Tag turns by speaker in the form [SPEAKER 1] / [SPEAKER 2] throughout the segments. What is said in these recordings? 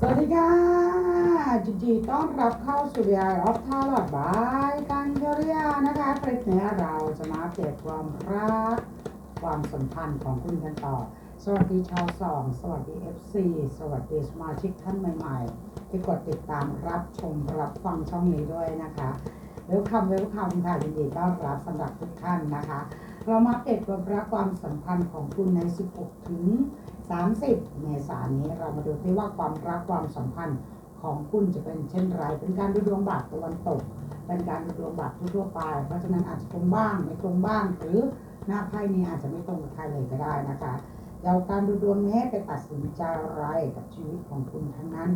[SPEAKER 1] สวัสดีค่ะจิจีต้อนรับเข้าสู่ The Eye of Tarot บายกันยริยนะคะคลิปนี้เราจะมาเก็บความรัก ความสัมพันธ์ของคุณกันต่อ สวัสดีชาวสอง สวัสดี FC สวัสดีสมาชิกท่านใหม่ ๆ ที่กดติดตามรับชมรับฟังช่องนี้ด้วยนะคะเวลคัมเวลคัมค่ะยินดีต้อนรับสำหรับทุกท่านนะคะ เรามาเก็บความรักความสัมพันธ์ของคุณใน 16 ถึง 30 เมษายนนี้เรามาดูที่ว่าความรักความสัมพันธ์ของคุณจะเป็นเช่นไร เป็นการดูดวงบาทตะวันตก เป็นการดูดวงบาททั่วไป เพราะฉะนั้นอาจจะตรงบ้างไม่ตรงบ้าง หรือหน้าไพ่นี้อาจจะไม่ตรงกับใครเลยก็ได้นะคะเดี๋ยวการดูดวงนี้ไปตัดสินใจอะไรกับชีวิตของคุณทั้งนั้น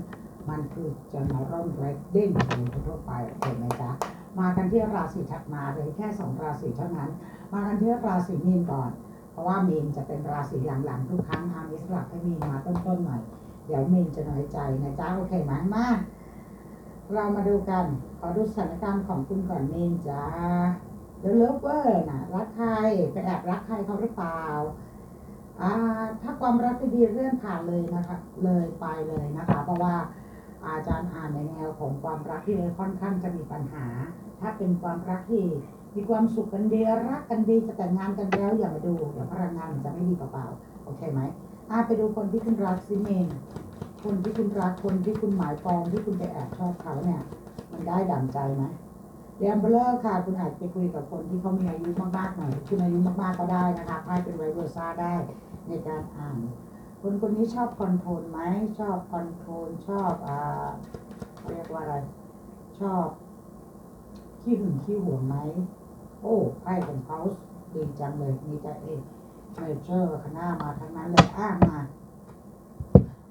[SPEAKER 1] มันคือจะมาร่อนเรดดิ้งของทั่วไปโอเคไหมจ๊ะมากันที่ราศีถัดมาเลยแค่สองราศีเท่านั้น มากันที่ราศีมีนก่อน เพราะว่าเมีนจะเป็นราศีหลังๆทุกครั้งอามิสลักให้มีนมาต้นๆหน่อย เดี๋ยวเมีนจะน้อยใจนะจ๊ะโอเคไหมมาก เรามาดูกันขอดูสถานการณ์ของคุณก่อนเมีนจ้าเดลเวอร์นะรักใครไปแอบรักใครเขาหรือเปล่าอ่าถ้าความรักดีเลื่อนผ่านเลยนะคะ เลยไปเลยนะคะ เพราะว่าอาจารย์อ่านในแนวของความรักที่ค่อนข้างจะมีปัญหา ถ้าเป็นความรักที่ มีความสุขกันดีรักกันดีจะแต่งงานกันแล้วอย่ามาดูเดี๋ยวพลังงานมันจะไม่ดีเปล่าๆโอเคไหมอ่าไปดูคนที่คุณรักซิเมนคนที่คุณรักคนที่คุณหมายปองที่คุณไปแอบชอบเขาเนี่ย มันได้ดั่งใจไหมเรียนเบลอค่ะคุณอาจไปคุยกับคนที่เขามีอายุมากๆหน่อยคุณอายุมากๆก็ได้นะคะไพ่เป็นไวเวอร์ซ่าได้ในการอ่านคนคนนี้ชอบคอนโทรลไหมชอบคอนโทรลชอบอ่าเรียกว่าอะไร ชอบขี้หึงขี้หวงไหม โอ้ไพ่ของเขาดีจังเลยมีแต่เอกเมเจอร์คณะมาทั้งนั้นเลยอ้ามา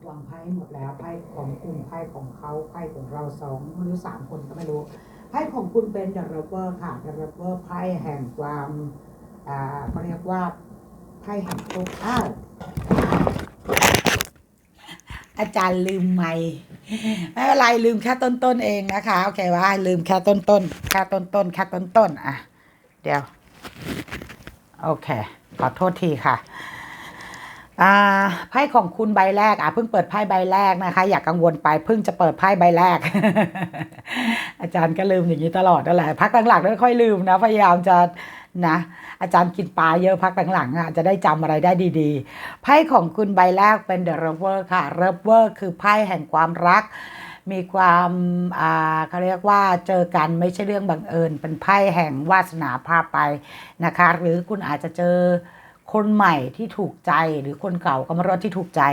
[SPEAKER 1] วางไพ่หมดแล้วไพ่ของคุณไพ่ของเขาไพ่ของเราสองหรือสามคนก็ไม่รู้ไพ่ของคุณเป็นเดอะเวอร์ค่ะเดอะเวอร์ไพ่แห่งความอ่าเขาเรียกว่าไพ่แห่งโชคอ้าวอาจารย์ลืมไม่ไม่เป็นไรลืมแค่ต้นๆเองนะคะ โอเคว่าลืมแค่ต้นๆแค่ต้นๆแค่ต้นๆอะ เดี๋ยว โอเค ขอโทษทีค่ะไพ่ของคุณใบแรกอะเพิ่งเปิดไพ่ใบแรกนะคะ อย่ากกังวลไปเพิ่งจะเปิดไพ่ใบแรก อาจารย์ก็ลืมอย่างนี้ตลอดนั่นแหละพักหลังๆไม่ค่อยลืมนะพยายามจะนะอาจารย์กินปลาเยอะพักหลังๆอะจะได้จำอะไรได้ดีๆไพ่ของคุณใบแรกเป็น The Lover ค่ะ Lover คือไพ่แห่งความรัก มีความอ่าเขาเรียกว่าเจอกันไม่ใช่เรื่องบังเอิญ เป็นไพ่แห่งวาสนาพาไปนะคะ หรือคุณอาจจะเจอคนใหม่ที่ถูกใจหรือคนเก่าก็ม่รู้ที่ถูกใจ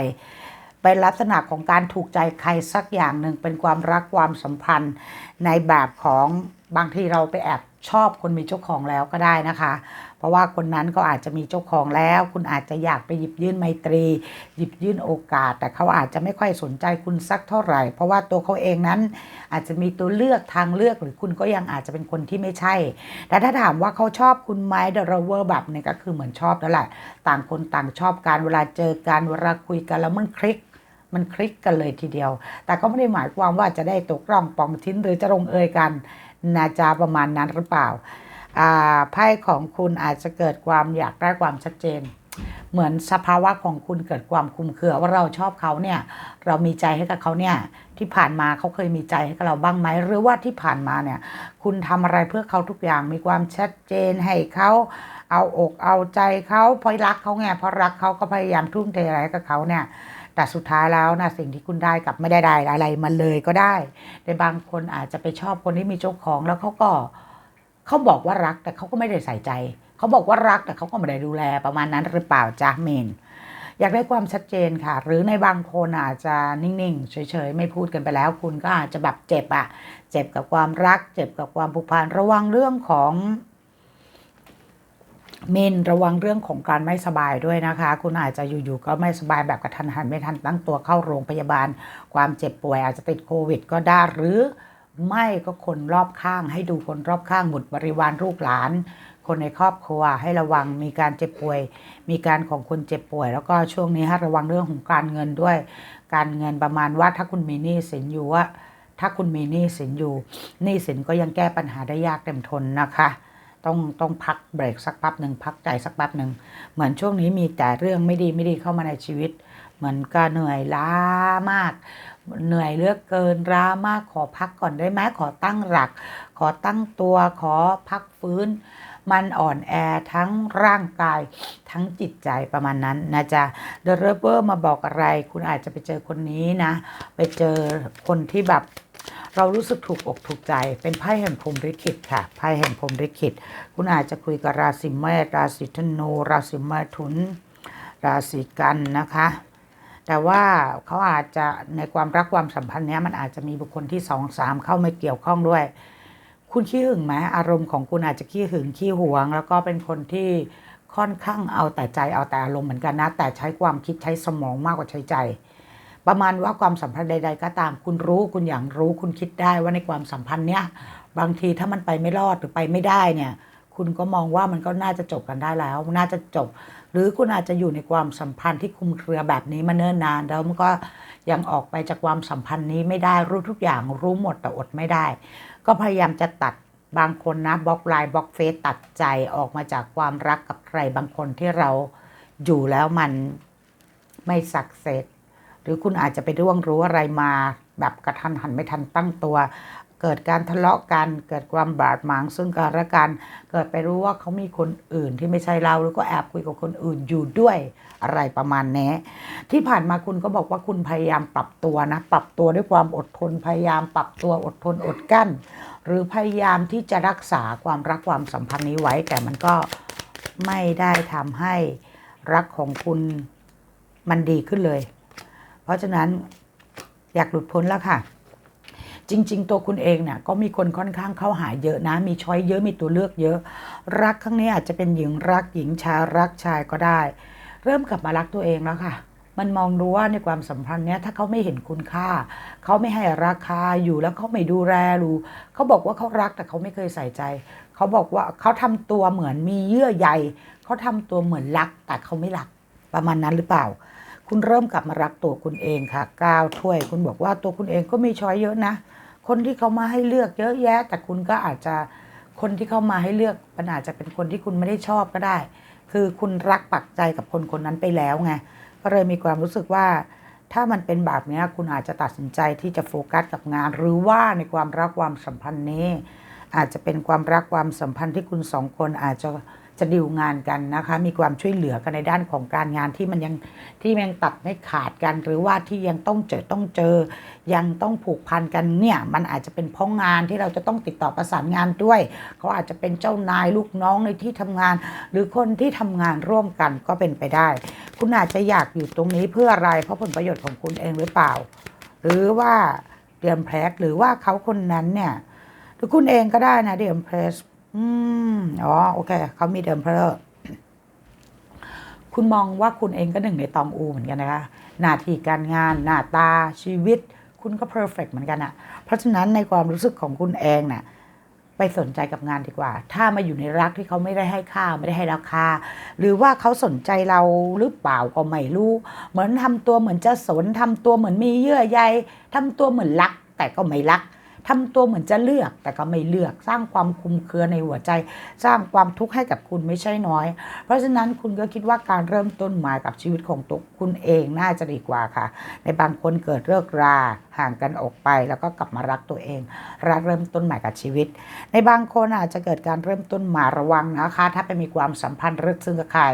[SPEAKER 1] เป็นลักษณะของการถูกใจใครสักอย่างหนึ่งเป็นความรักความสัมพันธ์ในแบบของบางทีเราไปแอบชอบคนมีเจ้าของแล้วก็ได้นะคะ เพราะว่าคนนั้นก็อาจจะมีเจ้าของแล้ว คุณอาจจะอยากไปหยิบยื่นไมตรี หยิบยื่นโอกาส แต่เขาอาจจะไม่ค่อยสนใจคุณสักเท่าไหร่ เพราะว่าตัวเขาเองนั้นอาจจะมีตัวเลือกทางเลือกหรือคุณก็ยังอาจจะเป็นคนที่ไม่ใช่ แต่ถ้าถามว่าเขาชอบคุณไหมเดอะรเวอร์แบบนี้ก็คือเหมือนชอบแล้วแหละต่างคนต่างชอบกันเวลาเจอกันเวลาคุยกันแล้วมันคลิกมันคลิกกันเลยทีเดียว แต่ก็ไม่ได้หมายความว่าจะได้ตกร่องปองชิ้นหรือจะลงเอยกัน นาจาประมาณนั้นหรือเปล่า ไพ่ของคุณอาจจะเกิดความอยากได้ความชัดเจน เหมือนสภาวะของคุณเกิดความคุมเคือว่าเราชอบเขาเนี่ยเรามีใจให้กับเขาเนี่ยที่ผ่านมาเขาเคยมีใจให้กับเราบ้างไหมหรือว่าที่ผ่านมาเนี่ยคุณทำอะไรเพื่อเขาทุกอย่างมีความชัดเจนให้เขาเอาอกเอาใจเขาเพราะรักเขาไงเพราะรักเขาก็พยายามทุ่มเทอะไรกับเขาเนี่ยแต่สุดท้ายแล้วนะสิ่งที่คุณได้กลับไม่ได้ได้อะไรมาเลยก็ได้ แต่บางคนอาจจะไปชอบคนที่มีเจ้าของแล้วเขาก็ เขาบอกว่ารักแต่เขาก็ไม่ได้ใส่ใจ เขาบอกว่ารักแต่เขาก็ไม่ได้ดูแลประมาณนั้นหรือเปล่าจ้าเมน อยากได้ความชัดเจนค่ะ หรือในบางคนอาจจะนิ่งๆ เฉยๆ ไม่พูดกันไปแล้ว คุณก็อาจจะแบบเจ็บอะเจ็บกับความรัก เจ็บกับความผูกพันระวังเรื่องของเมนระวังเรื่องของการไม่สบายด้วยนะคะ คุณอาจจะอยู่ๆก็ไม่สบายแบบกระทันหันไม่ทันตั้งตัวเข้าโรงพยาบาล ความเจ็บป่วยอาจจะติดโควิด ก็ได้หรือ ไม่ก็คนรอบข้าง ให้ดูคนรอบข้างบุตรบริวารลูกหลาน คนในครอบครัวให้ระวังมีการเจ็บป่วย มีการของคนเจ็บป่วย แล้วก็ช่วงนี้ให้ระวังเรื่องของการเงินด้วย การเงินประมาณว่าถ้าคุณมีหนี้สินอยู่ว่าถ้าคุณมีหนี้สินอยู่หนี้สินก็ยังแก้ปัญหาได้ยากเต็มทนนะคะ ต้องต้องพักเบรกสักแป๊บหนึ่งพักใจสักแป๊บหนึ่งเหมือนช่วงนี้มีแต่เรื่องไม่ดีไม่ดีเข้ามาในชีวิต
[SPEAKER 2] เหมือนก็เหนื่อยล้ามาก เหนื่อยเลือกเกินล้ามากขอพักก่อนได้ไหมขอตั้งหลัก ขอตั้งตัวขอพักฟื้น มันอ่อนแอทั้งร่างกายทั้งจิตใจประมาณนั้นนะจ๊ะเดอะเรเวอร์มาบอกอะไร คุณอาจจะไปเจอคนนี้นะ ไปเจอคนที่แบบเรารู้สึกถูกอกถูกใจ เป็นไพ่แห่งพรมลิขิตค่ะ ไพ่แห่งพรมลิขิต คุณอาจจะคุยกับราศีเมษราศีธนู ราศีเมถุน ราศีกันนะคะ แต่ว่าเขาอาจจะในความรักความสัมพันธ์เนี้ยมันอาจจะมีบุคคลที่สองสามเข้ามาเกี่ยวข้องด้วย คุณขี้หึงไหมอารมณ์ของคุณอาจจะขี้หึงขี้หวง แล้วก็เป็นคนที่ค่อนข้างเอาแต่ใจเอาแต่อารมณ์เหมือนกันนะ แต่ใช้ความคิดใช้สมองมากกว่าใช้ใจ ประมาณว่าความสัมพันธ์ใด ๆ ก็ตาม คุณรู้คุณอย่างรู้คุณคิดได้ว่าในความสัมพันธ์เนี้ยบางทีถ้ามันไปไม่รอดหรือไปไม่ได้เนี่ย คุณก็มองว่ามันก็น่าจะจบกันได้แล้ว น่าจะจบ หรือคุณอาจจะอยู่ในความสัมพันธ์ที่คุมเครือแบบนี้มาเนิ่นนาน แล้วมันก็ยังออกไปจากความสัมพันธ์นี้ไม่ได้รู้ทุกอย่างรู้หมดแต่อดไม่ได้ ก็พยายามจะตัดบางคนนะบล็อกไลน์บล็อกเฟซตัดใจออกมาจากความรักกับใครบางคนที่เราอยู่แล้วมันไม่สักเซสหรือคุณอาจจะไปร่วงรู้อะไรมา แบบกระทันหันไม่ทันตั้งตัว เกิดการทะเลาะกัน เกิดความบาดหมางซึ่งกันและกัน เกิดไปรู้ว่าเขามีคนอื่นที่ไม่ใช่เราหรือก็แอบคุยกับคนอื่นอยู่ด้วยอะไรประมาณนี้ที่ผ่านมาคุณก็บอกว่าคุณพยายามปรับตัวนะ ปรับตัวด้วยความอดทนพยายามปรับตัวอดทนอดกั้น หรือพยายามที่จะรักษาความรักความสัมพันธ์นี้ไว้แต่มันก็ไม่ได้ทำให้รักของคุณมันดีขึ้นเลย เพราะฉะนั้นอยากหลุดพ้นแล้วค่ะ จริง ๆ ตัวคุณเองเนี่ยก็มีคนค่อนข้างเข้าหาเยอะนะ มีช้อยเยอะมีตัวเลือกเยอะ รักครั้งนี้อาจจะเป็นหญิงรักหญิงชายรักชายก็ได้ เริ่มกลับมารักตัวเองแล้วค่ะ มันมองดูว่าในความสัมพันธ์เนี้ยถ้าเขาไม่เห็นคุณค่า เขาไม่ให้ราคาอยู่แล้วเขาไม่ดูแลรู้เขาบอกว่าเขารักแต่เขาไม่เคยใส่ใจ เขาบอกว่าเขาทำตัวเหมือนมีเยื่อใยเขาทำตัวเหมือนรักแต่เขาไม่รักประมาณนั้นหรือเปล่าคุณเริ่มกลับมารักตัวคุณเองค่ะก้าวถ้วย คุณบอกว่าตัวคุณเองก็มีช้อยเยอะนะ คนที่เขามาให้เลือกเยอะแยะ แต่คุณก็อาจจะคนที่เข้ามาให้เลือกมันอาจจะเป็นคนที่คุณไม่ได้ชอบก็ได้ คือคุณรักปักใจกับคนคนนั้นไปแล้วไงก็เลยมีความรู้สึกว่า ถ้ามันเป็นแบบนี้คุณอาจจะตัดสินใจที่จะโฟกัสกับงาน หรือว่าในความรักความสัมพันธ์นี้ อาจจะเป็นความรักความสัมพันธ์ที่คุณสองคนอาจจะ จะดิวงานกันนะคะ มีความช่วยเหลือกันในด้านของการงานที่มันยังที่มันยังตัดไม่ขาดกัน หรือว่าที่ยังต้องเจอต้องเจอ ยังต้องผูกพันกันเนี่ยมันอาจจะเป็นเพราะงานที่เราจะต้องติดต่อประสานงานด้วยเขาอาจจะเป็นเจ้านายลูกน้องในที่ทำงาน หรือคนที่ทำงานร่วมกันก็เป็นไปได้ คุณอาจจะอยากอยู่ตรงนี้เพื่ออะไร เพราะผลประโยชน์ของคุณเองหรือเปล่า หรือว่าเดียมเพลสหรือว่าเขาคนนั้นเนี่ยหรือคุณเองก็ได้นะเดียมเพลส อืม อ๋อ โอเค เขามีเดิมเพลสคุณมองว่าคุณเองก็หนึ่งในตองอูเหมือนกันนะคะ หน้าที่การงาน หน้าตาชีวิต คุณก็เพอร์เฟกเหมือนกันอะเพราะฉะนั้นในความรู้สึกของคุณเองน่ะ ไปสนใจกับงานดีกว่า ถ้ามาอยู่ในรักที่เขาไม่ได้ให้ค่าไม่ได้ให้ราคา หรือว่าเขาสนใจเราหรือเปล่าก็ไม่รู้ เหมือนทำตัวเหมือนจะสนทำตัวเหมือนมีเยื่อใยทำตัวเหมือนรัก แต่ก็ไม่รัก ทำตัวเหมือนจะเลือกแต่ก็ไม่เลือก สร้างความคุมเครือในหัวใจ สร้างความทุกข์ให้กับคุณไม่ใช่น้อย เพราะฉะนั้นคุณก็คิดว่าการเริ่มต้นใหม่กับชีวิตของตัวคุณเองน่าจะดีกว่าค่ะ ในบางคนเกิดเลิกราห่างกันออกไปแล้วก็กลับมารักตัวเอง รักเริ่มต้นใหม่กับชีวิต ในบางคนอาจจะเกิดการเริ่มต้นใหม่ระวังนะคะ ถ้าไปมีความสัมพันธ์ลึกซึ้งกับใคร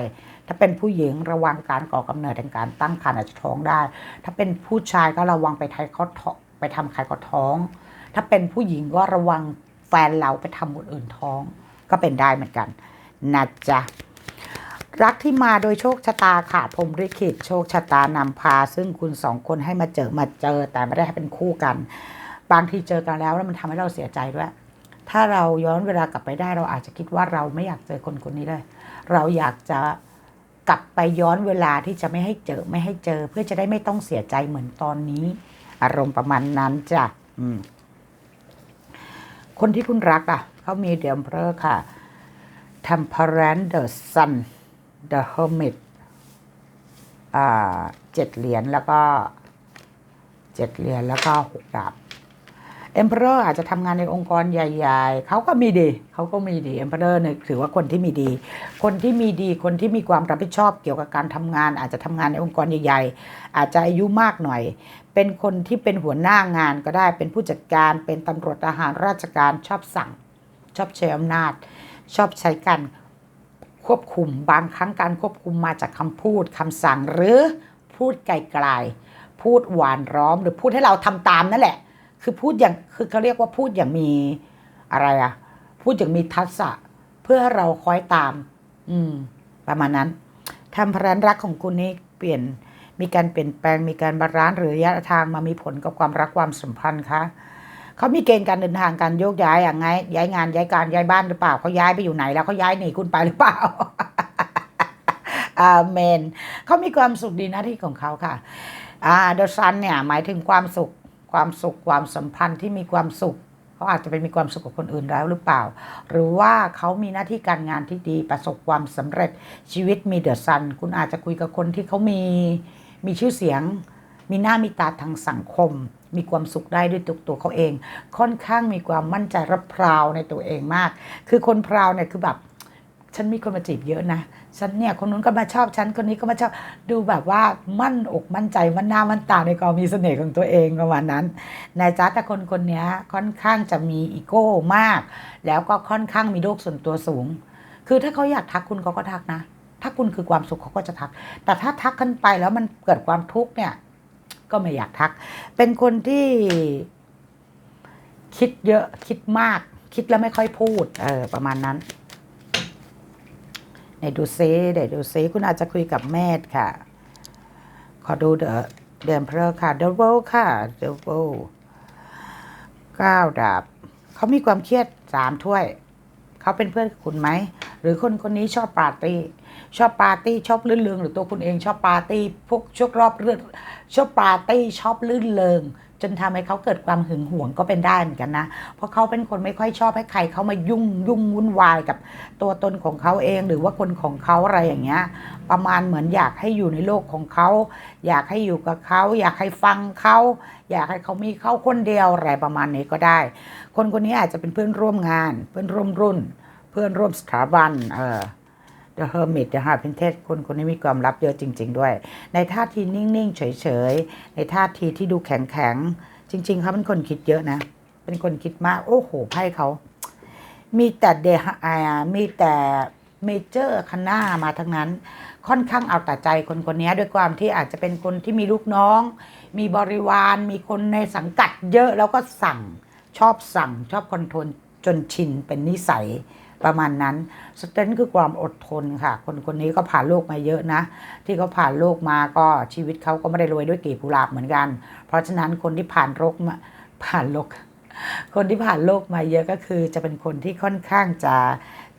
[SPEAKER 2] ถ้าเป็นผู้หญิงระวังการก่อกำเนิดแห่งการตั้งครรภ์อาจจะท้องได้ ถ้าเป็นผู้ชายก็ระวังไปไทยเขาท้องไปทำใครก็ท้อง ถ้าเป็นผู้หญิงก็ระวังแฟนเราไปทำคนอื่นท้อง ก็เป็นได้เหมือนกันนะจ๊ะรักที่มาโดยโชคชะตาค่ะพรมลิขิตโชคชะตานำพา ซึ่งคุณสองคนให้มาเจอมาเจอ แต่ไม่ได้ให้เป็นคู่กัน บางทีเจอกันแล้วแล้วมันทำให้เราเสียใจด้วย ถ้าเราย้อนเวลากลับไปได้เราอาจจะคิดว่าเราไม่อยากเจอคนคนนี้เลย เราอยากจะกลับไปย้อนเวลาที่จะไม่ให้เจอไม่ให้เจอ เพื่อจะได้ไม่ต้องเสียใจเหมือนตอนนี้ อารมณ์ประมาณนั้นจ้ะอืม คนที่คุณรักอะเขามีเดียมเพลอค่ะ Temperance the Sun the Hermit อ่าเจ็ดเหรียญแล้วก็เจ็ดเหรียญแล้วก็หกดาบเอ็มเพอรอร์อาจจะทำงานในองค์กรใหญ่ๆ เขาก็มีดี เขาก็มีดีเอ็มเพอรอร์เนี่ยถือว่าคนที่มีดี คนที่มีดี คนที่มีความรับผิดชอบเกี่ยวกับการทำงาน อาจจะทำงานในองค์กรใหญ่ๆ อาจจะอายุมากหน่อย เป็นคนที่เป็นหัวหน้างานก็ได้เป็นผู้จัดการเป็นตำรวจทหารราชการชอบสั่ง ชอบใช้อำนาจ ชอบใช้การควบคุมบางครั้งการควบคุมมาจากคำพูดคำสั่งหรือพูดไกลๆพูดหวานร้อมหรือพูดให้เราทำตามนั่นแหละ คือพูดอย่างคือเขาเรียกว่าพูดอย่างมีอะไรอะพูดอย่างมีทักษะเพื่อเราคอยตาม อืม ประมาณนั้นทำพลันรักของคุณนี่เปลี่ยน มีการเปลี่ยนแปลงมีการบาลานซ์หรือระยะทางมามีผลกับความรักความสัมพันธ์คะเขามีเกณฑ์การเดินทางการโยกย้ายอย่างไงย้ายงานย้ายการย้ายบ้านหรือเปล่าเขาย้ายไปอยู่ไหนแล้วเขาย้ายหนีคุณไปหรือเปล่าอาเมนเขามีความสุขดีหน้าที่ของเขาค่ะอ่าเดอะซันเนี่ยหมายถึงความสุขความสุขความสัมพันธ์ที่มีความสุขเขาอาจจะไปมีความสุขกับคนอื่นแล้วหรือเปล่า หรือว่าเขามีหน้าที่การงานที่ดีประสบความสำเร็จชีวิตมีเดอะซัน คุณอาจจะคุยกับคนที่เขามี มีชื่อเสียง มีหน้ามีตาทางสังคม มีความสุขได้ด้วยตัวตัวเขาเอง ค่อนข้างมีความมั่นใจรับพราวในตัวเองมาก คือคนพราวเนี่ยคือแบบฉันมีคนมาจีบเยอะนะ ฉันเนี่ยคนนู้นก็มาชอบฉัน คนนี้ก็มาชอบ ดูแบบว่ามั่นอกมั่นใจ มั่นหน้ามั่นตาในความมีเสน่ห์ของตัวเองประมาณนั้นนายจ้าแต่คนคนนี้ค่อนข้างจะมีอีโก้มาก แล้วก็ค่อนข้างมีโลกส่วนตัวสูง คือถ้าเขาอยากทักคุณเขาก็ทักนะ ถ้าคุณคือความสุขเขาก็จะทัก แต่ถ้าทักขึ้นไปแล้วมันเกิดความทุกข์เนี่ย ก็ไม่อยากทัก เป็นคนที่คิดเยอะคิดมาก คิดแล้วไม่ค่อยพูด เออ ประมาณนั้นไหนดูซิเดี๋ยวดูซิคุณอาจจะคุยกับแม่ค่ะ ขอดูเดอะเดมเพลค่ะเดวลค่ะเดวลเก้าดาบเขามีความเครียดสามถ้วย เขาเป็นเพื่อนคุณไหม หรือคนคนนี้ชอบปาร์ตี้ ชอบปาร์ตี้ชอบลื่นเริงหรือตัวคุณเองชอบปาร์ตี้พวกชอบรอบเรื่องชอบปาร์ตี้ชอบลื่นเริงจนทำให้เขาเกิดความหึงหวงก็เป็นได้เหมือนกันนะ เพราะเขาเป็นคนไม่ค่อยชอบให้ใครเขามายุ่งยุ่งวุ่นวายกับตัวตนของเขาเอง หรือว่าคนของเขาอะไรอย่างเงี้ย ประมาณเหมือนอยากให้อยู่ในโลกของเขา อยากให้อยู่กับเขา อยากให้ฟังเขา อยากให้เขามีเขาคนเดียวอะไรประมาณนี้ก็ได้ คนคนนี้อาจจะเป็นเพื่อนร่วมงาน เพื่อนร่วมรุ่น เพื่อนร่วมสถาบัน เออ The Hermit The High Priestess คนคนนี้มีความลับเยอะจริง ๆ ด้วย ในท่าทีนิ่ง ๆ เฉย ๆ ในท่าทีที่ดูแข็ง ๆ จริง ๆ เขาเป็นคนคิดเยอะนะ เป็นคนคิดมาก โอ้โห ไพ่เขา มีแต่เดฮอามีแต่เมเจอร์คณามาทั้งนั้น ค่อนข้างเอาแต่ใจคนคนนี้ด้วยความที่อาจจะเป็นคนที่มีลูกน้อง มีบริวาร มีคนในสังกัดเยอะแล้วก็สั่งชอบสั่งชอบคอนโทรลจนชินเป็นนิสัย ประมาณนั้นสเตนคือความอดทนค่ะ คนคนนี้ก็ผ่านโลกมาเยอะนะ ที่เขาผ่านโลกมาก็ชีวิตเขาก็ไม่ได้รวยด้วยกีบกุหลาบเหมือนกัน เพราะฉะนั้นคนที่ผ่านโลกมาผ่านโลกคนที่ผ่านโลกมาเยอะก็คือ จะเป็นคนที่ค่อนข้างจะ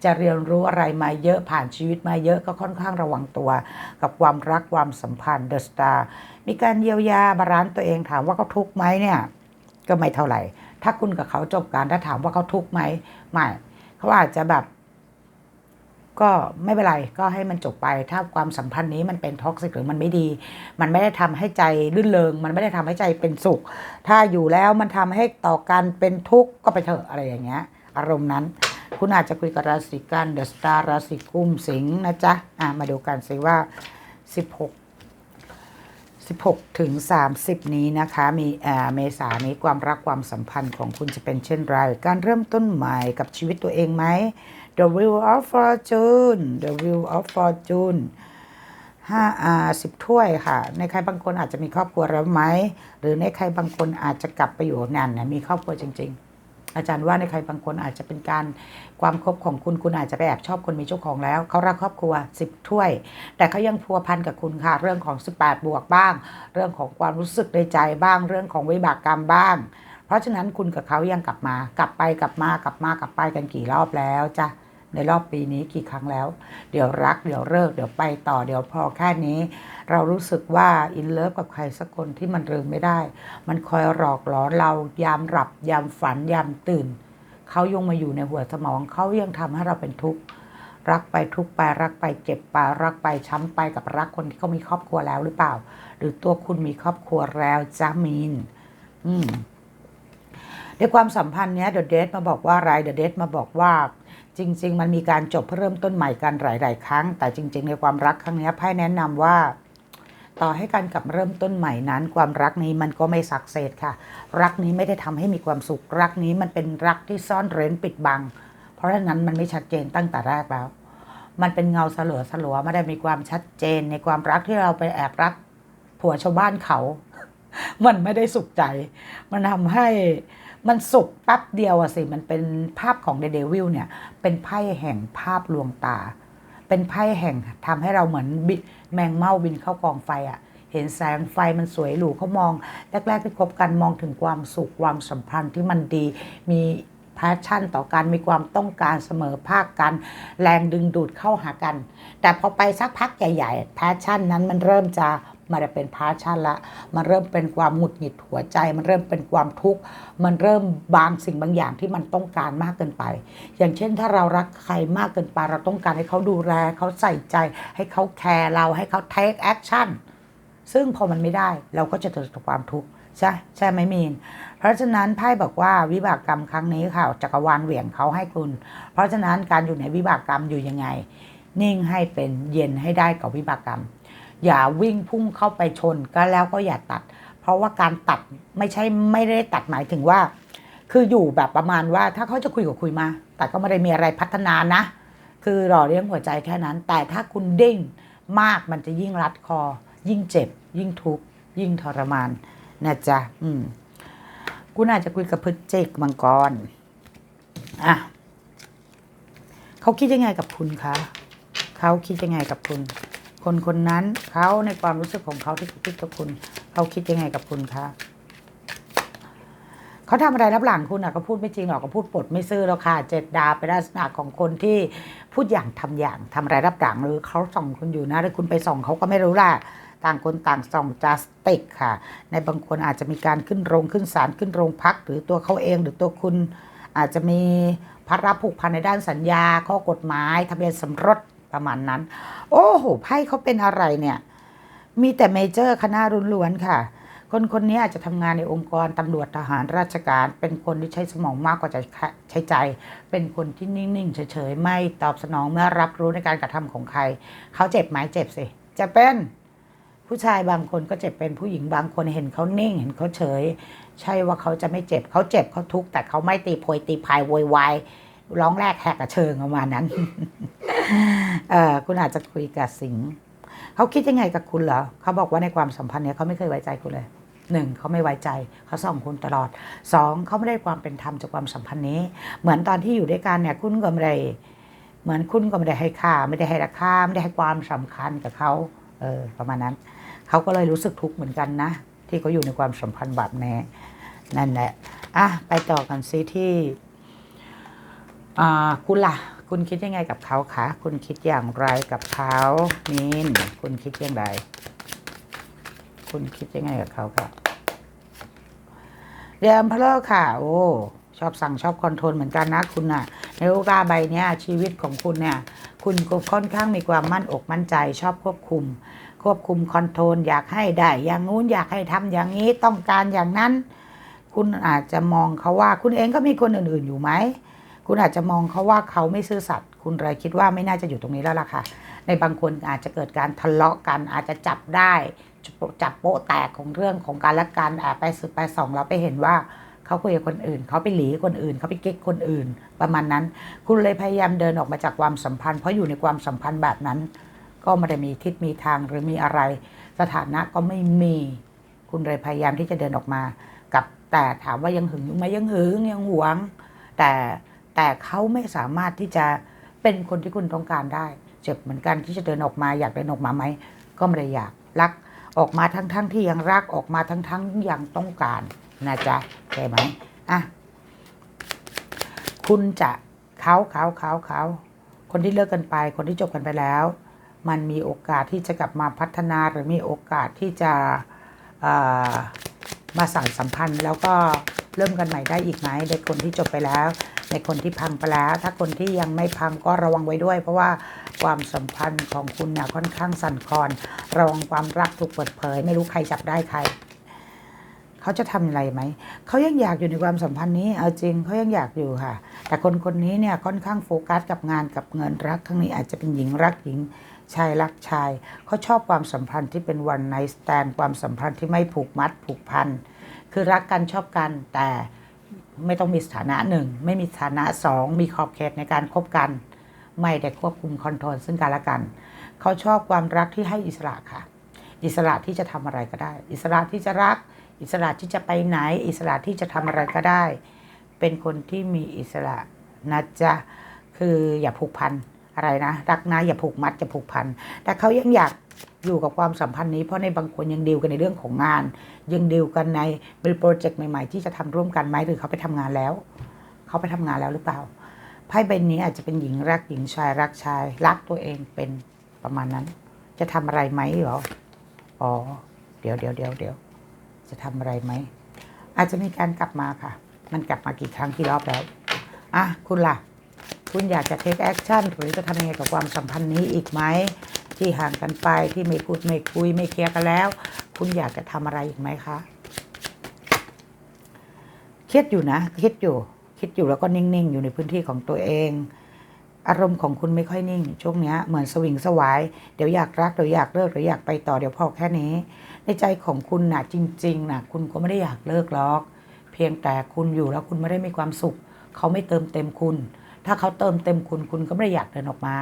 [SPEAKER 2] จะเรียนรู้อะไรมาเยอะผ่านชีวิตมาเยอะก็ค่อนข้างระวังตัว กับความรักความสัมพันธ์เดอะสตาร์มีการเยียวยาบาลานซ์ตัวเองถามว่าเขาทุกข์ไหมเนี่ย ก็ไม่เท่าไหร่ ถ้าคุณกับเขาจบการถ้าถามว่าเขาทุกข์ไหมไม่ เขาอาจจะแบบ ก็ไม่เป็นไรก็ให้มันจบไป ถ้าความสัมพันธ์นี้มันเป็นท็อกซิกหรือมันไม่ดี มันไม่ได้ทำให้ใจลื่นเลงมันไม่ได้ทำให้ใจเป็นสุข ถ้าอยู่แล้วมันทำให้ต่อกันเป็นทุกข์ก็ไปเถอะอะไรอย่างเงี้ย อารมณ์นั้น คุณอาจจะคุยกับราศีกันเดอะสตาร์ราศีกุมสิงห์นะจ๊ะอะมาดูกันสิว่า 16 16 ถึง 30 นี้นะคะ มีอ่าเมษานี้ความรักความสัมพันธ์ของคุณจะเป็นเช่นไร การเริ่มต้นใหม่กับชีวิตตัวเองไหม The Wheel of Fortune The Wheel of Fortune ห้าอ่าสิบถ้วยค่ะ ในใครบางคนอาจจะมีครอบครัวแล้วไหม หรือในใครบางคนอาจจะกลับไปอยู่นั่นนะมีครอบครัวจริง ๆ อาจารย์ว่าในใครบางคนอาจจะเป็นการความคบของคุณคุณอาจจะไปแอบชอบคนมีเจ้าของแล้วเขารักครอบครัวสิบถ้วย แต่เขายังพัวพันกับคุณค่ะ เรื่องของ 18 บวกบ้าง เรื่องของความรู้สึกในใจบ้าง เรื่องของวิบากกรรมบ้าง เพราะฉะนั้นคุณกับเขายังกลับมากลับไปกลับมากลับมากลับไปกันกี่รอบแล้วจ้ะ ในรอบปีนี้กี่ครั้งแล้ว เดี๋ยวรัก เดี๋ยวเลิก เดี๋ยวไปต่อ เดี๋ยวพอแค่นี้ เรารู้สึกว่าอินเลิฟกับใครสักคนที่มันลืมไม่ได้ มันคอยหลอกหลอนเรายามหลับ ยามฝัน ยามตื่น เขายังมาอยู่ในหัวสมอง เขายังทำให้เราเป็นทุกข์ รักไปทุกไปรักไปเจ็บไปรักไปช้ำไปกับรักคนที่เขามีครอบครัวแล้วหรือเปล่า หรือตัวคุณมีครอบครัวแล้วจ้ามีน อืมในความสัมพันธ์เนี้ยเดอะเดทมาบอกว่าอะไรเดอะเดทมาบอกว่า จริง ๆ มันมีการจบเพื่อเริ่มต้นใหม่กันหลาย ๆ ครั้ง แต่จริง ๆ ในความรักครั้งนี้ไพ่แนะนำว่า ต่อให้การกลับเริ่มต้นใหม่นั้น ความรักนี้มันก็ไม่สักเซสค่ะ รักนี้ไม่ได้ทำให้มีความสุขรักนี้มันเป็นรักที่ซ่อนเร้นปิดบัง เพราะฉะนั้นมันไม่ชัดเจนตั้งแต่แรกแล้ว มันเป็นเงาสลัวสลัวไม่ได้มีความชัดเจนในความรักที่เราไปแอบรักผัวชาวบ้านเขา มันไม่ได้สุขใจ มันทำให้ มันสุขแป๊บเดียวอะสิ มันเป็นภาพของเดเดวิลเนี่ย เป็นไพ่แห่งภาพลวงตา เป็นไพ่แห่งทำให้เราเหมือนบิแมงเม่าบินเข้ากองไฟอะเห็นแสงไฟมันสวยหรูเขามอง แรก ๆ ที่คบกันมองถึงความสุขความสัมพันธ์ที่มันดี มีแพชชั่นต่อกันมีความต้องการเสมอภาคกัน แรงดึงดูดเข้าหากัน แต่พอไปสักพักใหญ่ๆแพชชั่นนั้นมันเริ่มจะ มาได้เป็นพาชั่นละ มันเริ่มเป็นความหงุดหงิดหัวใจ มันเริ่มเป็นความทุกข์ มันเริ่มบางสิ่งบางอย่างที่มันต้องการมากเกินไป อย่างเช่นถ้าเรารักใครมากเกินไป เราต้องการให้เขาดูแลเขาใส่ใจ ให้เขาแคร์เรา ให้เขา take action ซึ่งพอมันไม่ได้เราก็จะเกิดความทุกข์ใช่ใช่ไหมมีน เพราะฉะนั้นไพ่บอกว่าวิบากกรรมครั้งนี้ค่ะจักรวาลเหวี่ยงเขาให้คุณ เพราะฉะนั้นการอยู่ในวิบากกรรมอยู่ยังไง นิ่งให้เป็นเย็นให้ได้กับวิบากกรรม อย่าวิ่งพุ่งเข้าไปชนก็แล้วก็อย่าตัด เพราะว่าการตัดไม่ใช่ไม่ได้ตัดหมายถึงว่า คืออยู่แบบประมาณว่าถ้าเขาจะคุยกับคุยมา แต่ก็ไม่ได้มีอะไรพัฒนานะ คือรอเลี้ยงหัวใจแค่นั้น แต่ถ้าคุณดิ้งมากมันจะยิ่งรัดคอ ยิ่งเจ็บ ยิ่งทุกข์ยิ่งทรมานนะจ๊ะอืมคุณอาจจะคุยกับพฤศจิกมังกรอะเขาคิดยังไงกับคุณคะเขาคิดยังไงกับคุณ คนคนนั้นเขาในความรู้สึกของเขาที่คิดกับคุณ เขาคิดยังไงกับคุณคะเขาทำอะไรรับหลังคุณอะก็พูดไม่จริงหรอกก็พูดปดไม่ซื่อหรอกค่ะเจ็ดดาวเป็นลักษณะของคนที่พูดอย่างทำอย่างทำอะไรรับหลังหรือเขาส่องคุณอยู่นะหรือคุณไปส่องเขาก็ไม่รู้ล่ะต่างคนต่างส่องจัสติกค่ะ ในบางคนอาจจะมีการขึ้นโรงขึ้นศาลขึ้นโรงพัก หรือตัวเขาเองหรือตัวคุณอาจจะมีพัรับผูกพันในด้านสัญญาข้อกฎหมายทะเบียนสมรส ประมาณนั้น โอ้โหไพ่เขาเป็นอะไรเนี่ย มีแต่เมเจอร์คณะรุนล้วนๆค่ะ คนคนนี้อาจจะทำงานในองค์กรตำรวจทหารราชการ เป็นคนที่ใช้สมองมากกว่าจะใช้ใจ เป็นคนที่นิ่ง ๆ เฉย ๆ ไม่ตอบสนองเมื่อรับรู้ในการกระทำของใคร เขาเจ็บไหมเจ็บสิจะเป็นผู้ชายบางคนก็เจ็บเป็นผู้หญิงบางคนเห็นเขานิ่ง เห็นเขาเฉย ใช่ว่าเขาจะไม่เจ็บเขาเจ็บเขาทุกข์แต่เขาไม่ตีโพยตีพายโวยวาย ร้องแรกแหกกระเชิงประมาณนั้นเออคุณอาจจะคุยกับสิงเขาคิดยังไงกับคุณเหรอเขาบอกว่าในความสัมพันธ์เนี้ยเขาไม่เคยไว้ใจคุณเลยหนึ่งเขาไม่ไว้ใจเขาส่องคุณตลอดสองเขาไม่ได้ความเป็นธรรมจากความสัมพันธ์นี้ เหมือนตอนที่อยู่ด้วยกันเนี่ยคุณก็ไม่ได้เหมือนคุณก็ไม่ได้ให้ค่า ไม่ได้ให้ราคาไม่ได้ให้ความสำคัญกับเขาเออประมาณนั้นเขาก็เลยรู้สึกทุกข์เหมือนกันนะที่เขาอยู่ในความสัมพันธ์แบบนี้นั่นแหละอะไปต่อกันซิที่ คุณล่ะ คุณคิดยังไงกับเขาคะ คุณคิดอย่างไรกับเขามินคุณคิดย่างไรคุณคิดยังไงกับเขาครับเรียมพลอค่ะ โอ้ชอบสั่งชอบคอนโทรลเหมือนกันนะคุณน่ะ ในโอกาใบเนี้ยชีวิตของคุณเนี่ย คุณก็ค่อนข้างมีความมั่นอกมั่นใจ ชอบควบคุม ควบคุมคอนโทรลอยากให้ได้ อย่างงู้นอยากให้ทำอย่างนี้ต้องการอย่างนั้น คุณอาจจะมองเขาว่า คุณเองก็มีคนอื่น ๆอยู่ไหม คุณอาจจะมองเขาว่าเขาไม่ซื่อสัตย์คุณเลยคิดว่าไม่น่าจะอยู่ตรงนี้แล้วล่ะค่ะ ในบางคนอาจจะเกิดการทะเลาะกัน อาจจะจับได้จับโป๊ะแตกของเรื่องของการละกันแอบไปสืบไปส่องเราไปเห็นว่าเขาคุยกับคนอื่น เขาไปหลีคนอื่น เขาไปเก๊กคนอื่น ประมาณนั้น คุณเลยพยายามเดินออกมาจากความสัมพันธ์ เพราะอยู่ในความสัมพันธ์แบบนั้น ก็ไม่ได้มีทิศมีทางหรือมีอะไร สถานะก็ไม่มี คุณเลยพยายามที่จะเดินออกมา กับแต่ถามว่ายังหึงอยู่ไหมยังหึงยังหวง แต่ แต่เขาไม่สามารถที่จะเป็นคนที่คุณต้องการได้ เจ็บเหมือนกันที่จะเดินออกมาอยากเดินออกมาไหมก็ไม่ได้อยากรักออกมาทั้งๆทที่ยังรักออกมาทั้งๆทยังต้องการนะจ๊ะใช่ไหมอะคุณจะเขาเขาเขาเขาคนที่เลิกกันไป คนที่จบกันไปแล้ว มันมีโอกาสที่จะกลับมาพัฒนาหรือมีโอกาสที่จะมาสานสัมพันธ์แล้วก็ เริ่มกันใหม่ได้อีกไหมในคนที่จบไปแล้ว ในคนที่พังไปแล้ว ถ้าคนที่ยังไม่พังก็ระวังไว้ด้วย เพราะว่าความสัมพันธ์ของคุณเนี่ยค่อนข้างสั่นคลอนระวังความรักถูกเปิดเผย ไม่รู้ใครจับได้ใครเขเขาจะทำอะไรไหม เขายังอยากอยู่ในความสัมพันธ์นี้ เอาจริงเขายังอยากอยู่ค่ะ แต่คนคนนี้เนี่ยค่อนข้างโฟกัสกับงานกับเงินรักครั้งนี้อาจจะเป็นหญิงรักหญิง ชายรักชาย เขาชอบความสัมพันธ์ที่เป็นวันไนสแตนความสัมพันธ์ที่ไม่ผูกมัดผูกพัน คือรักกันชอบกันแต่ไม่ต้องมีสถานะหนึ่งไม่มีสถานะสองมีขอบเขตในการคบกัน ไม่ได้ควบคุมคอนโทรลซึ่งกันและกัน เขาชอบความรักที่ให้อิสระค่ะ อิสระที่จะทำอะไรก็ได้ อิสระที่จะรัก อิสระที่จะไปไหน อิสระที่จะทำอะไรก็ได้ เป็นคนที่มีอิสระนะจ๊ะคืออย่าผูกพัน อะไรนะรักนะอย่าผูกมัดอย่าผูกพัน แต่เขายังอยากอยู่กับความสัมพันธ์นี้เพราะในบางคนยังดีลกันในเรื่องของงาน ยังดีลกันในมีโปรเจกต์ใหม่ ๆ ที่จะทำร่วมกันไหมหรือเขาไปทำงานแล้ว เขาไปทำงานแล้วหรือเปล่าไพ่ใบนี้อาจจะเป็นหญิงรักหญิงชายรักชาย รักตัวเองเป็นประมาณนั้น จะทำอะไรไหมหรออ๋อเดี๋ยวเดี๋ยวเดี๋ยวเดี๋ยวจะทำอะไรไหมอาจจะมีการกลับมาค่ะ มันกลับมากี่ครั้งกี่รอบแล้วอะคุณล่ะ คุณอยากจะเทคแอคชั่นหรือจะทำยังไงกับความสัมพันธ์นี้อีกไหมที่ห่างกันไปที่ไม่พูดไม่คุยไม่เคลียร์กันแล้ว คุณอยากจะทำอะไรอีกไหมคะคิดอยู่นะคิดอยู่คิดอยู่แล้วก็นิ่งๆ อยู่ในพื้นที่ของตัวเอง อารมณ์ของคุณไม่ค่อยนิ่ง ช่วงนี้เหมือนสวิงสวายเดี๋ยวอยากรักเดี๋ยวอยากเลิกเดี๋ยวอยากไปต่อเดี๋ยวพอแค่นี้ ในใจของคุณน่ะจริงๆน่ะคุณก็ไม่ได้อยากเลิกหรอก เพียงแต่คุณอยู่แล้วคุณไม่ได้มีความสุข เขาไม่เติมเต็มคุณ ถ้าเขาเติมเต็มคุณคุณก็ไม่อยากเดินออกมา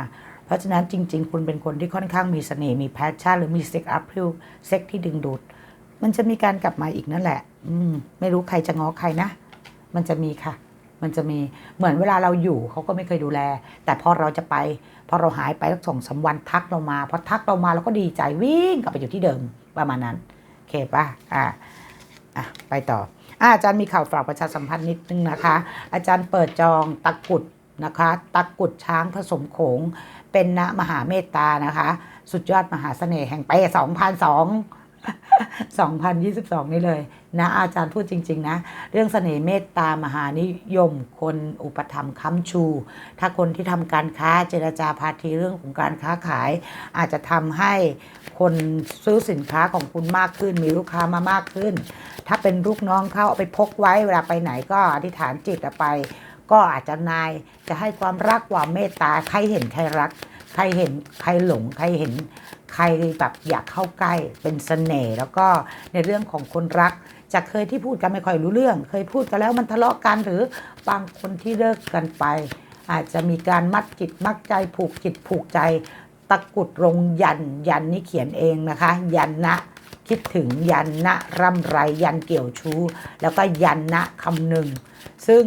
[SPEAKER 2] เพราะฉะนั้นจริง ๆ คุณเป็นคนที่ค่อนข้างมีเสน่ห์มีแพชชั่นหรือมีเซ็กอัพพิลเซ็กที่ดึงดูด มันจะมีการกลับมาอีกนั่นแหละ อืม ไม่รู้ใครจะง้อใครนะ มันจะมีค่ะ มันจะมีเหมือนเวลาเราอยู่เขาก็ไม่เคยดูแล แต่พอเราจะไป พอเราหายไปสักสองสามวันทักเรามาพอทักเรามาเราก็ดีใจวิ่งกลับไปอยู่ที่เดิมประมาณนั้นโอเคป่ะอ่าอะไปต่ออาจารย์มีข่าวฝากประชาสัมพันธ์นิดนึงนะคะ อาจารย์เปิดจองตะกุด นะคะตะกรุดช้างผสมโขง เป็นนะมหาเมตตานะคะ สุดยอดมหาเสน่ห์แห่งปี2002 2022 นี่เลยนะอาจารย์พูดจริง ๆ นะ เรื่องเสน่ห์เมตตามหานิยม คนอุปถัมค้ำชู ถ้าคนที่ทำการค้าเจรจาพาทีเรื่องของการค้าขาย อาจจะทำให้คนซื้อสินค้าของคุณมากขึ้น มีลูกค้ามามากขึ้น ถ้าเป็นลูกน้องเขาเอาไปพกไว้เวลาไปไหนก็อธิษฐานจิตไป ก็อาจจะนายจะให้ความรักความเมตตาใครเห็นใครรัก ใครเห็นใครหลงใครเห็นใครแบบอยากเข้าใกล้เป็นเสน่ห์แล้วก็ในเรื่องของคนรักจากเคยที่พูดกันไม่ค่อยรู้เรื่อง เคยพูดกันแล้วมันทะเลาะกันหรือบางคนที่เลิกกันไป อาจจะมีการมัดจิตมัดใจผูกจิตผูกใจ ตะกุดรงยันยันนี่เขียนเองนะคะ ยันนะคิดถึงยันนะร่ำไรยันเกี่ยวชู้ แล้วก็ยันนะคำหนึ่งซึ่ง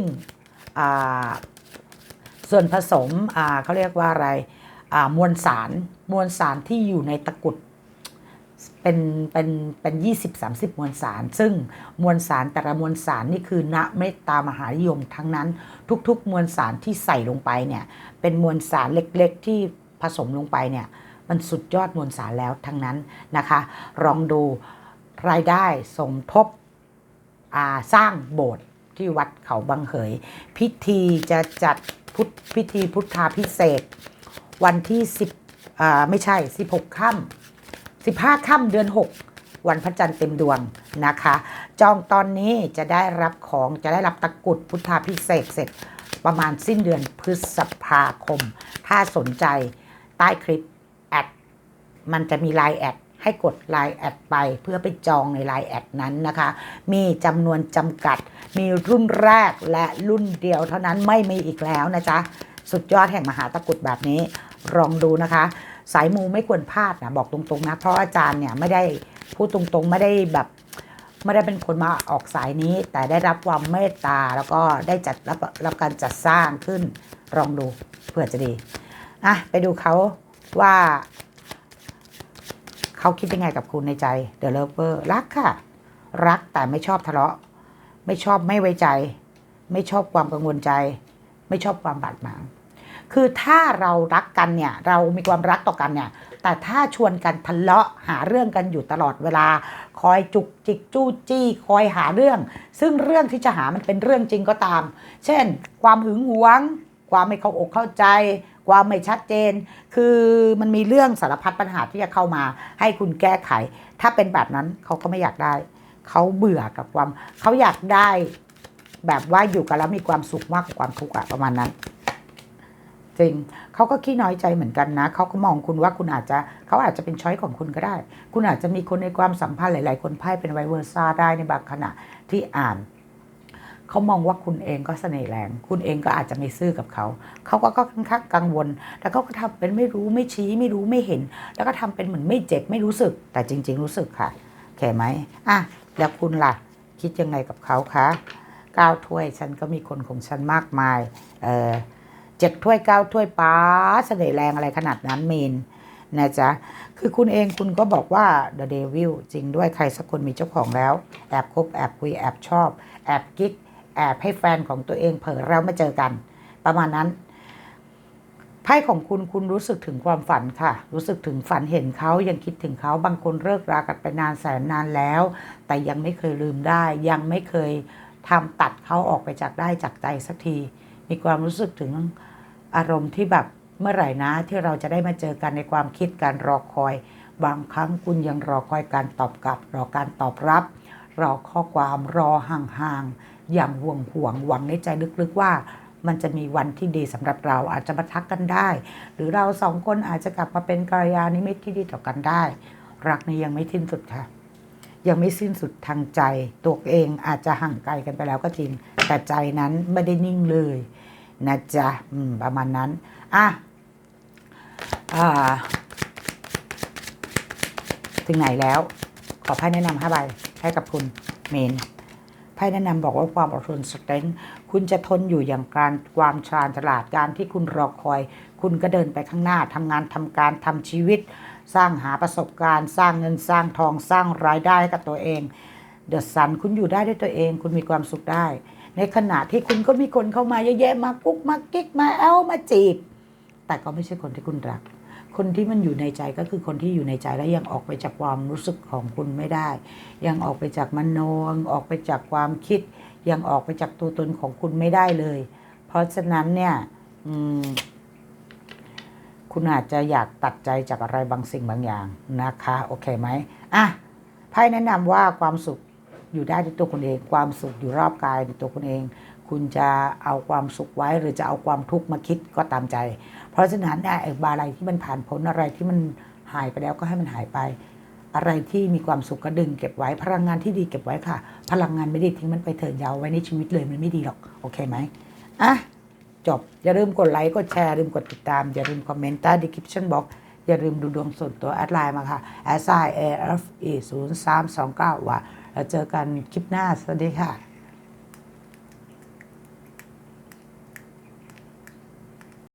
[SPEAKER 2] ส่วนผสมเขาเรียกว่าอะไรมวลสารมวลสารที่อยู่ในตะกุดเป็นเป็นเป็นยี่สิบสามสิบมวลสาร ซึ่งมวลสารแต่ละมวลสารนี่คือณเมตตามหานิยมทั้งนั้น ทุก ๆ มวลสารที่ใส่ลงไปเนี่ย เป็นมวลสารเล็กๆ ที่ผสมลงไปเนี่ย มันสุดยอดมวลสารแล้วทั้งนั้นนะคะ ลองดูรายได้สมทบสร้างโบสถ์ ที่วัดเขาบางเหย พิธีจะจัดพุทธพิธีพุทธาพิเศษ วันที่10อ่าไม่ใช่ 16ค่ำ15ค่ำเดือน 6 วันพระจันทร์เต็มดวงนะคะ จองตอนนี้จะได้รับของจะได้รับตะกรุดพุทธาพิเศษเสร็จประมาณสิ้นเดือนพฤษภาคม ถ้าสนใจใต้คลิปแอดมันจะมีไลน์แอด ให้กดไลน์แอดไปเพื่อไปจองในไลน์แอดนั้นนะคะ มีจำนวนจำกัด มีรุ่นแรกและรุ่นเดียวเท่านั้นไม่มีอีกแล้วนะจ๊ะ สุดยอดแห่งมหาตะกุดแบบนี้ลองดูนะคะ สายมูไม่ควรพลาดนะบอกตรงๆนะ เพราะอาจารย์เนี่ยไม่ได้พูดตรงๆ ไม่ได้แบบไม่ได้เป็นคนมาออกสายนี้ แต่ได้รับความเมตตาแล้วก็ได้จัดรับรับการจัดสร้างขึ้นลองดูเผื่อจะดีอะไปดูเขาว่า เขาคิดยังไงกับคุณในใจ The Lover รักค่ะ รักแต่ไม่ชอบทะเลาะ ไม่ชอบไม่ไว้ใจ ไม่ชอบความกังวลใจ ไม่ชอบความบาดหมาง คือถ้าเรารักกันเนี่ย เรามีความรักต่อกันเนี่ย แต่ถ้าชวนกันทะเลาะหาเรื่องกันอยู่ตลอดเวลา คอยจุกจิกจู้จี้ คอยหาเรื่อง ซึ่งเรื่องที่จะหามันเป็นเรื่องจริงก็ตาม เช่น ความหึงหวง ความไม่เข้าอกเข้าใจ ความไม่ชัดเจน คือมันมีเรื่องสารพัดปัญหาที่จะเข้ามา ให้คุณแก้ไข ถ้าเป็นแบบนั้นเขาก็ไม่อยากได้ เขาเบื่อกับความเขาอยากได้แบบว่าอยู่กันแล้วมีความสุขมากกว่าความทุกข์อะประมาณนั้น จริงเขาก็ขี้น้อยใจเหมือนกันนะเขาก็มองคุณว่าคุณอาจจะเขาอาจจะเป็นช้อยของคุณก็ได้ คุณอาจจะมีคนในความสัมพันธ์หลาย ๆ คนไพ่เป็นไวเวอร์ซ่าได้ในบางขณะที่อ่าน เขามองว่าคุณเองก็เสน่ห์แรง คุณเองก็อาจจะไม่ซื่อกับเขา เขาก็ก็ค่อนข้างกังวล แต่เขาก็ทำเป็นไม่รู้ไม่ชี้ไม่รู้ไม่เห็น แล้วก็ทำเป็นเหมือนไม่เจ็บไม่รู้สึก แต่จริง ๆ รู้สึกค่ะโอเคไหมอะแล้วคุณล่ะ คิดยังไงกับเขาคะก้าวถ้วยฉันก็มีคนของฉันมากมาย เออเจ็ดถ้วยเก้าถ้วยป้าเสน่ห์แรงอะไรขนาดนั้นเมนนะจ๊ะ คือคุณเองคุณก็บอกว่า The Devil จริงด้วยใครสักคนมีเจ้าของแล้ว แอบคบแอบคุยแอบชอบ แอบกิ๊ก แอบให้แฟนของตัวเองเผลอเรามาเจอกัน ประมาณนั้นไพ่ของคุณคุณรู้สึกถึงความฝันค่ะ รู้สึกถึงฝันเห็นเขายังคิดถึงเขาบางคนเลิกรากันไปนานแสนนานแล้ว แต่ยังไม่เคยลืมได้ ยังไม่เคยทำตัดเขาออกไปจากได้จากใจสักที มีความรู้สึกถึงอารมณ์ที่แบบเมื่อไหร่นะที่เราจะได้มาเจอกันในความคิดการรอคอย บางครั้งคุณยังรอคอยการตอบกลับ รอการตอบรับ รอข้อความรอห่างๆ อย่างห่วงห่วงหวังในใจลึกๆว่ามันจะมีวันที่ดีสำหรับเราอาจจะมาทักกันได้ หรือเราสองคนอาจจะกลับมาเป็นกัลยาณมิตรที่ดีต่อกันได้ รักนี้ยังไม่สิ้นสุดค่ะ ยังไม่สิ้นสุดทางใจ ตัวเองอาจจะห่างไกลกันไปแล้วก็จริง แต่ใจนั้นไม่ได้นิ่งเลยนะจ๊ะประมาณนั้นอะอ่าถึงไหนแล้ว ขอไพ่แนะนำห้าใบให้กับคุณเมน ไพ่แนะนำบอกว่าความอดทนสเตนคุณจะทนอยู่อย่างการความชาญฉลาดการที่คุณรอคอย คุณก็เดินไปข้างหน้าทำงานทำการทำชีวิต สร้างหาประสบการณ์ สร้างเงินสร้างทองสร้างรายได้ให้กับตัวเองเดอะสันคุณอยู่ได้ด้วยตัวเอง คุณมีความสุขได้ ในขณะที่คุณก็มีคนเข้ามาเยอะแยะมากุ๊กมากิ๊กมาแอลมาจีบ แต่ก็ไม่ใช่คนที่คุณรัก คนที่มันอยู่ในใจก็คือคนที่อยู่ในใจและยังออกไปจากความรู้สึกของคุณไม่ได้ ยังออกไปจากมโนงออกไปจากความคิด ยังออกไปจากตัวตนของคุณไม่ได้เลย เพราะฉะนั้นเนี่ยคุณอาจจะอยากตัดใจจากอะไรบางสิ่งบางอย่างนะคะ โอเคไหมอะไพ่แนะนำว่าความสุขอยู่ได้ในตัวคุณเอง ความสุขอยู่รอบกายในตัวคุณเอง คุณจะเอาความสุขไว้หรือจะเอาความทุกข์มาคิดก็ตามใจ เพราะฉะนั้นไอ้บาอะไรที่มันผ่านพ้นอะไรที่มันหายไปแล้วก็ให้มันหายไป อะไรที่มีความสุขก็ดึงเก็บไว้พลังงานที่ดีเก็บไว้ค่ะ พลังงานไม่ดีทิ้งมันไปเถิดยาวไว้ในชีวิตเลยมันไม่ดีหรอกโอเคไหมอะจบ อย่าลืมกดไลค์กดแชร์อย่าลืมกดติดตาม อย่าลืมคอมเมนต์ใต้ description box อย่าลืมดูดวงส่วนตัวแอดไลน์มาค่ะ s i a f e 0 3 2 9ว่าแล้วเจอกันคลิปหน้า สวัสดีค่ะ